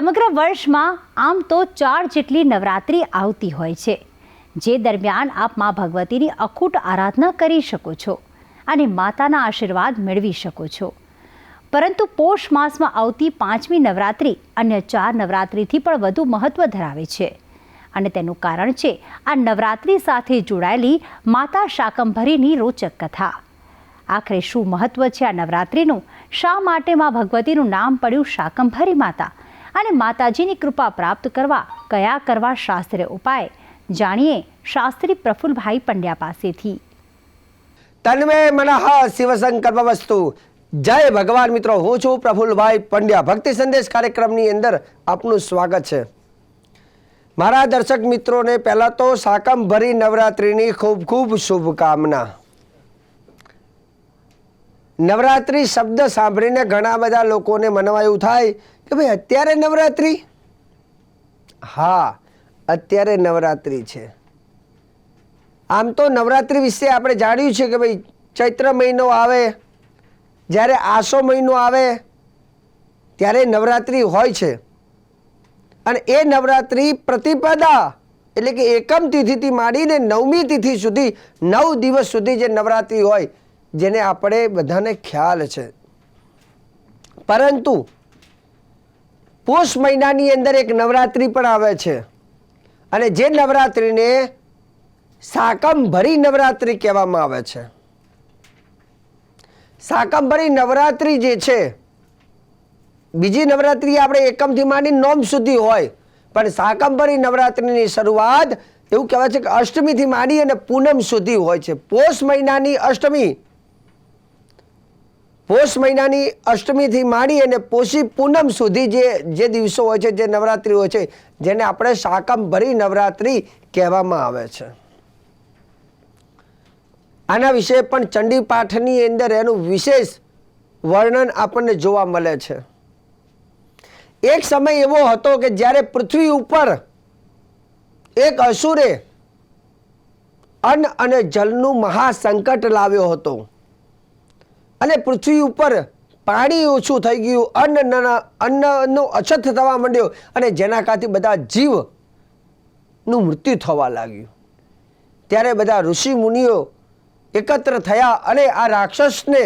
સમગ્ર વર્ષમાં આમ તો ચાર જેટલી નવરાત્રિ આવતી હોય છે. જે દરમિયાન આપ મા ભગવતીની અખૂટ આરાધના કરી શકો છો અને માતાના આશીર્વાદ મેળવી શકો છો. પરંતુ પોષ માસમાં આવતી પાંચમી નવરાત્રિ અન્ય ચાર નવરાત્રિથી પણ વધુ મહત્ત્વ ધરાવે છે. અને તેનું કારણ છે આ નવરાત્રિ સાથે જોડાયેલી માતા શાકંભરીની રોચક કથા. આખરે શું મહત્ત્વ છે આ નવરાત્રિનું? શા માટે મા ભગવતીનું નામ પડ્યું શાકંભરી માતા? અને માતાજીની કૃપા પ્રાપ્ત કરવા કયા કરવા શાસ્ત્રીય ઉપાય, જાણીએ શાસ્ત્રી પ્રફુલભાઈ પંડ્યા પાસેથી. તન્મે મનઃ શિવસંકલ્પ વસ્તુ. જય ભગવાન મિત્રો, હું છું પ્રફુલભાઈ પંડ્યા. ભક્તિ સંદેશ કાર્યક્રમની અંદર આપનું સ્વાગત છે. મારા દર્શક મિત્રોને પહેલાં તો સાકંભરી નવરાત્રિની ખૂબ ખૂબ શુભકામના. નવરાત્રિ શબ્દ સાંભળીને ઘણા બધા લોકોને મનમાં એવું થાય કે ભાઈ, અત્યારે નવરાત્રિ? હા, અત્યારે નવરાત્રિ છે. આમ તો નવરાત્રિ વિશે આપણે જાણ્યું છે કે ભાઈ, ચૈત્ર મહિનો આવે, જ્યારે આસો મહિનો આવે, ત્યારે નવરાત્રિ હોય છે. અને એ નવરાત્રિ પ્રતિપદા, એટલે કે એકમ તિથિથી માંડીને નવમી તિથિ સુધી, નવ દિવસ સુધી જે નવરાત્રિ હોય, જેને આપણે બધાને ખ્યાલ છે. પરંતુ પોષ મહિનાની અંદર એક નવરાત્રિ પણ આવે છે. અને જે નવરાત્રિને સાકંભરી નવરાત્રિ કહેવામાં આવે છે. સાકંભરી નવરાત્રિ જે છે, બીજી નવરાત્રિ આપણે એકમથી માંડી નોમ સુધી હોય, પણ સાકંભરી નવરાત્રિની શરૂઆત એવું કહેવાય છે કે અષ્ટમીથી માંડી અને પૂનમ સુધી હોય છે. પોષ મહિનાની અષ્ટમી પોષ મહિનાની અષ્ટમીથી માંડી અને પોષી પૂનમ સુધી જે જે દિવસો હોય છે, જે નવરાત્રિ હોય છે, જેને આપણે શાકંભરી નવરાત્રિ કહેવામાં આવે છે. આના વિશે પણ ચંડી પાઠની અંદર એનું વિશેષ વર્ણન આપણને જોવા મળે છે. એક સમય એવો હતો કે જ્યારે પૃથ્વી ઉપર એક અસુરે અન્ન અને જલનું મહાસંકટ લાવ્યો હતો. અને પૃથ્વી ઉપર પાણી ઓછું થઈ ગયું, અન્ન અન્નનો અછત થવા માંડ્યો અને જેના કારણથી બધા જીવનું મૃત્યુ થવા લાગ્યું. ત્યારે બધા ઋષિ મુનિઓ એકત્ર થયા અને આ રાક્ષસને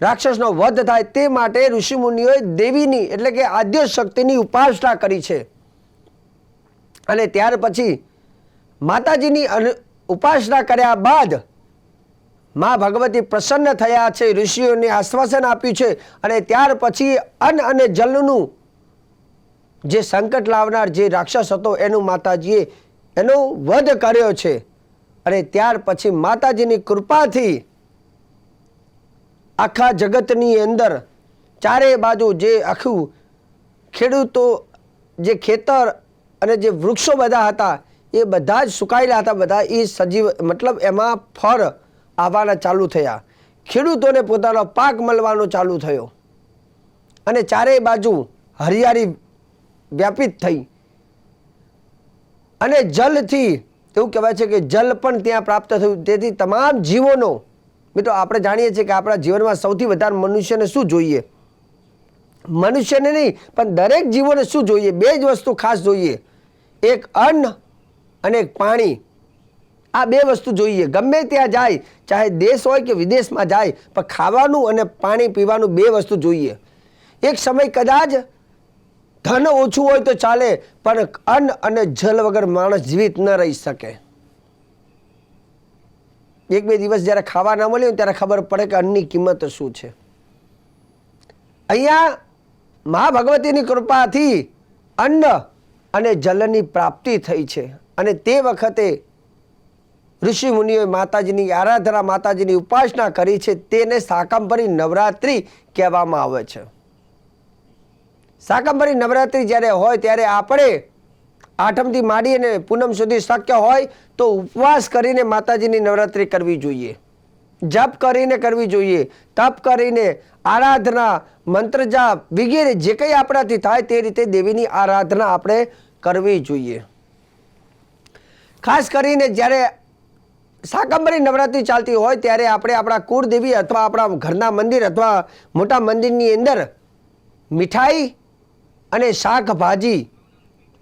રાક્ષસનો વધ થાય તે માટે ઋષિ મુનિઓએ દેવીની એટલે કે આદ્ય શક્તિની ઉપાસના કરી છે. અને ત્યાર પછી માતાજીની ઉપાસના કર્યા બાદ મા ભગવતી પ્રસન્ન થયા છે, ઋષિઓને આશ્વાસન આપ્યું છે અને ત્યાર પછી અન્ન અને જલનું જે સંકટ લાવનાર જે રાક્ષસ હતો, એનું માતાજીએ એનો વધ કર્યો છે. અને ત્યાર પછી માતાજીની કૃપાથી આખા જગતની અંદર ચારે બાજુ જે આખું ખેડૂતો, જે ખેતર અને જે વૃક્ષો બધા હતા, એ બધા જ સુકાયેલા હતા. બધા એ સજીવ, મતલબ એમાં ફળ આવવાના ચાલુ થયા. ખેડૂતોને પોતાનો પાક મળવાનો ચાલુ થયો. અને ચારેય બાજુ હરિયાળી વ્યાપિત થઈ. અને જલથી એવું કહેવાય છે કે જલ પણ ત્યાં પ્રાપ્ત થયું. તેથી તમામ જીવોનો, મિત્રો, આપણે જાણીએ છીએ કે આપણા જીવનમાં સૌથી વધારે મનુષ્યને શું જોઈએ? મનુષ્યને નહીં, પણ દરેક જીવોને શું જોઈએ? બે જ વસ્તુ ખાસ જોઈએ. એક અન્ન અને એક પાણી. આ બે વસ્તુ જોઈએ. ગમે ત્યાં જાય, ચાહે દેશ હોય કે વિદેશમાં જાય, પણ ખાવાનું અને પાણી પીવાનું બે વસ્તુ જોઈએ. એક સમય કદાચ ધન ઓછું હોય તો ચાલે, પણ અન્ન અને જલ વગર માણસ જીવિત ન રહી શકે. એક બે દિવસ જ્યારે ખાવા ના મળ્યું, ત્યારે ખબર પડે કે અન્નની કિંમત શું છે. અહીંયા મા ભગવતીની કૃપાથી અન્ન અને જલની પ્રાપ્તિ થઈ છે. અને તે વખતે ઋષિ મુનિઓએ માતાજીની આરાધના, માતાજીની ઉપાસના કરી છે. તેને શાકંભરી નવરાત્રિ કહેવામાં આવે છે. શાકંભરી નવરાત્રિ જ્યારે હોય ત્યારે આપણે આઠમથી માંડી અને પૂનમ સુધી શક્ય હોય તો ઉપવાસ કરીને માતાજીની નવરાત્રિ કરવી જોઈએ. જપ કરીને કરવી જોઈએ. તપ કરીને આરાધના, મંત્ર જાપ વગેરે જે કંઈ આપણાથી થાય તે રીતે દેવીની આરાધના આપણે કરવી જોઈએ. ખાસ કરીને જ્યારે શાકંભરી નવરાત્રિ ચાલતી હોય ત્યારે આપણે આપણા કુળદેવી અથવા આપણા ઘરના મંદિર અથવા મોટા મંદિરની અંદર મીઠાઈ અને શાકભાજી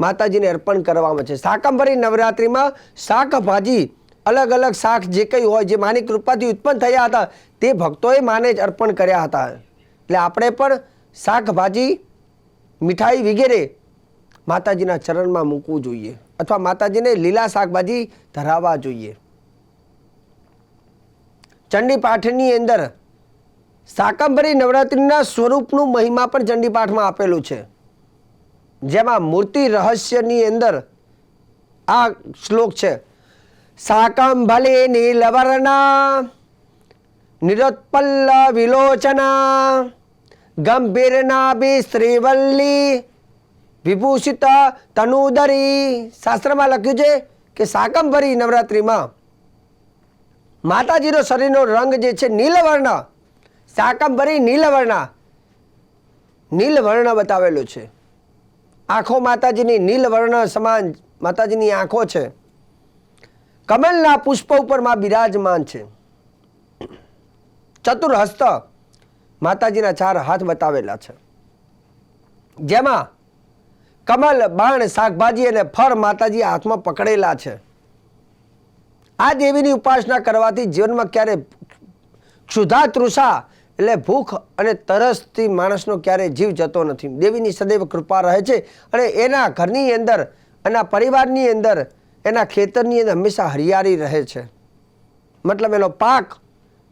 માતાજીને અર્પણ કરવામાં છે. શાકંભરી નવરાત્રિમાં શાકભાજી અલગ અલગ શાક જે કંઈ હોય, જે માની કૃપાથી ઉત્પન્ન થયા હતા, તે ભક્તોએ માને જ અર્પણ કર્યા હતા. એટલે આપણે પણ શાકભાજી, મીઠાઈ વગેરે માતાજીના ચરણમાં મૂકવું જોઈએ. અથવા માતાજીને લીલા શાકભાજી ધરાવવા જોઈએ. ચંડી પાઠની અંદર શાકંભરી નવરાત્રિના સ્વરૂપનું મહિમા પણ ચંડીપાઠમાં આપેલું છે. જેમાં મૂર્તિ રહસ્યની અંદર આ શ્લોક છે, શાકંભલે નીલવર્ણા, નિરોત્પલ્લ વિલોચના ગંભીરનાભિ શ્રીવલ્લી વિભૂષિત તનુદરી. શાસ્ત્રમાં લખ્યું છે કે શાકંભરી નવરાત્રિમાં માતાજીનો શરીરનો રંગ જે છે નીલવર્ણ. શાકંભરી નીલવર્ણ. નીલવર્ણ બતાવેલું છે. આંખો માતાજીની નીલવર્ણ સમાન માતાજીની આંખો છે. કમલના પુષ્પ ઉપરમાં બિરાજમાન છે. ચતુર્હસ્ત માતાજીના ચાર હાથ બતાવેલા છે. જેમાં કમલ, બાણ, શાકભાજી અને ફળ માતાજી હાથમાં પકડેલા છે. આ દેવીની ઉપાસના કરવાથી જીવનમાં ક્યારે ક્ષુધા, તૃષા એટલે ભૂખ અને તરસથી માણસનો ક્યારે જીવ જતો નથી. દેવીની સદૈવ કૃપા રહે છે અને એના ઘરની અંદર, એના પરિવારની અંદર, એના ખેતરની અંદર હંમેશા હરિયાળી રહે છે. મતલબ એનો પાક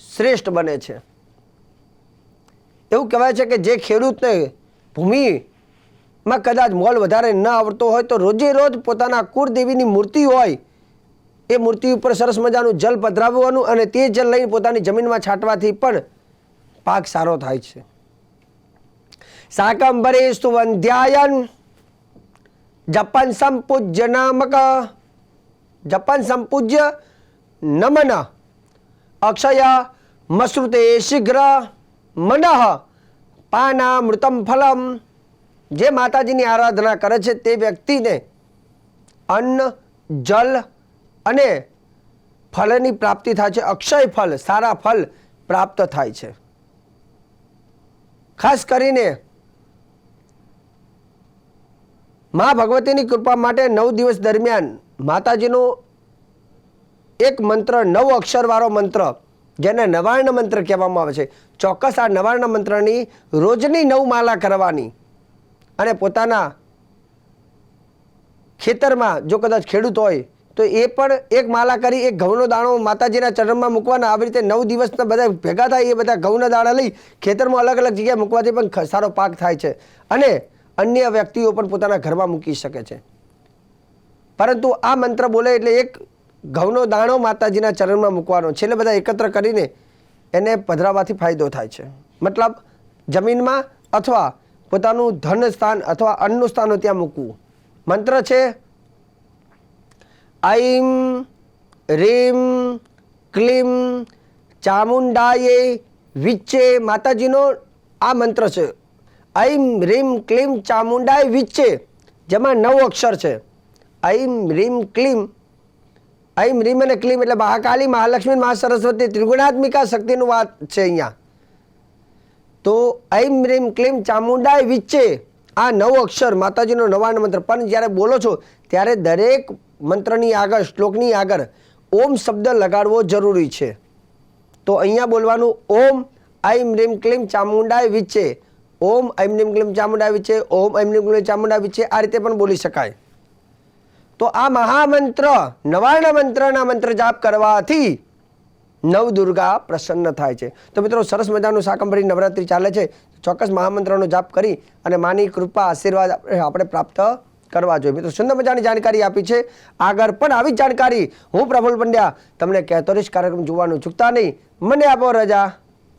શ્રેષ્ઠ બને છે. એવું કહેવાય છે કે જે ખેડૂતને ભૂમિમાં કદાચ મોલ વધારે ન આવડતો હોય તો રોજે રોજ પોતાના કુળદેવીની મૂર્તિ હોય એ મૂર્તિ ઉપર સરસ મજાનું જલ પધરાવવાનું અને તે જલ લઈને પોતાની જમીનમાં છાંટવાથી પણ પાક સારો થાય છે. સાકંબરે સુવંધ્યાયન જપન સંપૂજ્ય નામક. જપન સંપૂજ્ય નમન. અક્ષય મશ્રુતે શીઘ્ર મનઃ પાનામૃતમ ફલમ. જે માતાજીની આરાધના કરે છે તે વ્યક્તિને અન્ન, જલ અને ફળની પ્રાપ્તિ થાય છે, અક્ષય ફળ, સારા ફળ પ્રાપ્ત થાય છે. ખાસ કરીને મા ભગવતીની કૃપા માટે નવ દિવસ દરમિયાન માતાજીનો એક મંત્ર, નવ અક્ષરવાળો મંત્ર, જેને નવાર્ણ મંત્ર કહેવામાં આવે છે. ચોક્કસ આ નવાર્ણ મંત્રની રોજની નવ માલા કરવાની અને પોતાના ખેતરમાં જો કદાચ ખેડૂત હોય તો એ પણ એક માલા કરી, એક ઘઉંનો દાણો માતાજીના ચરણમાં મૂકવાના. આવી રીતે નવ દિવસના બધા ભેગા થાય, એ બધા ઘઉંના દાણા લઈ ખેતરમાં અલગ અલગ જગ્યાએ મૂકવાથી પણ સારો પાક થાય છે. અને અન્ય વ્યક્તિઓ પણ પોતાના ઘરમાં મૂકી શકે છે. પરંતુ આ મંત્ર બોલે એટલે એક ઘઉંનો દાણો માતાજીના ચરણમાં મૂકવાનો. છેલ્લે બધા એકત્ર કરીને એને પધરાવવાથી ફાયદો થાય છે. મતલબ જમીનમાં અથવા પોતાનું ધન સ્થાન અથવા અન્નનું સ્થાન ત્યાં મૂકવું. મંત્ર છે ઐમ રીમ ક્લીમ ચામુંડાયે વિચ્ચે માતાજીનો આ મંત્ર છે ઐમ રીમ ક્લીમ ચામુંડાય વિચ્ચે જેમાં નવ અક્ષર છે ઐમ રીમ ક્લીમ ઐમ રીમ અને ક્લીમ એટલે મહાકાલી મહાલક્ષ્મી મહા સરસ્વતી ત્રિગુણાત્મિકા શક્તિનું વાત છે અહીંયા તો ઐમ રીમ ક્લીમ ચામુંડાય વિચ્ચે આ નવ અક્ષર માતાજીનો નવાણ મંત્ર. પણ જ્યારે બોલો છો, ત્યારે દરેક મંત્રની આગળ, શ્લોકની આગળ ઓમ શબ્દ લગાડવો જરૂરી છે. તો અહીંયા બોલવાનું ઓમ ઐમ રીમ ક્લીમ ચામુંડાય વિચે. ઓમ ઐમ રીમ ક્લીમ ચામુંડાય વિચે, ઓમ ઐમ નિમ ક્લીમ ચામુંડા વિચે આ રીતે પણ બોલી શકાય. તો આ મહામંત્ર નવાર્ણ મંત્રના મંત્ર જાપ કરવાથી નવ દુર્ગા પ્રસન્ન થાય છે. તો મિત્રો, સરસ મજાનું શાકંભરી નવરાત્રિ ચાલે છે. ચોક્કસ મહામંત્રનો જાપ કરી અને માની કૃપા, આશીર્વાદ આપણે આપણે પ્રાપ્ત કરવા જોઈએ. મિત્રો, સુંદર મજાની જાણકારી આપી છે. આગળ પણ આવી જ જાણકારી. હું પ્રફુલ પંડ્યા. તમને કહેતો રહીશ કાર્યક્રમ જોવાનું ચૂકતા નહીં. મને આપો રજા.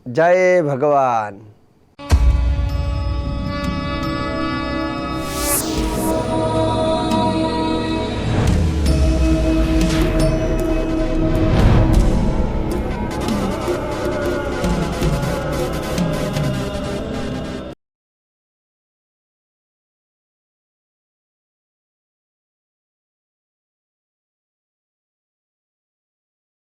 જય ભગવાન.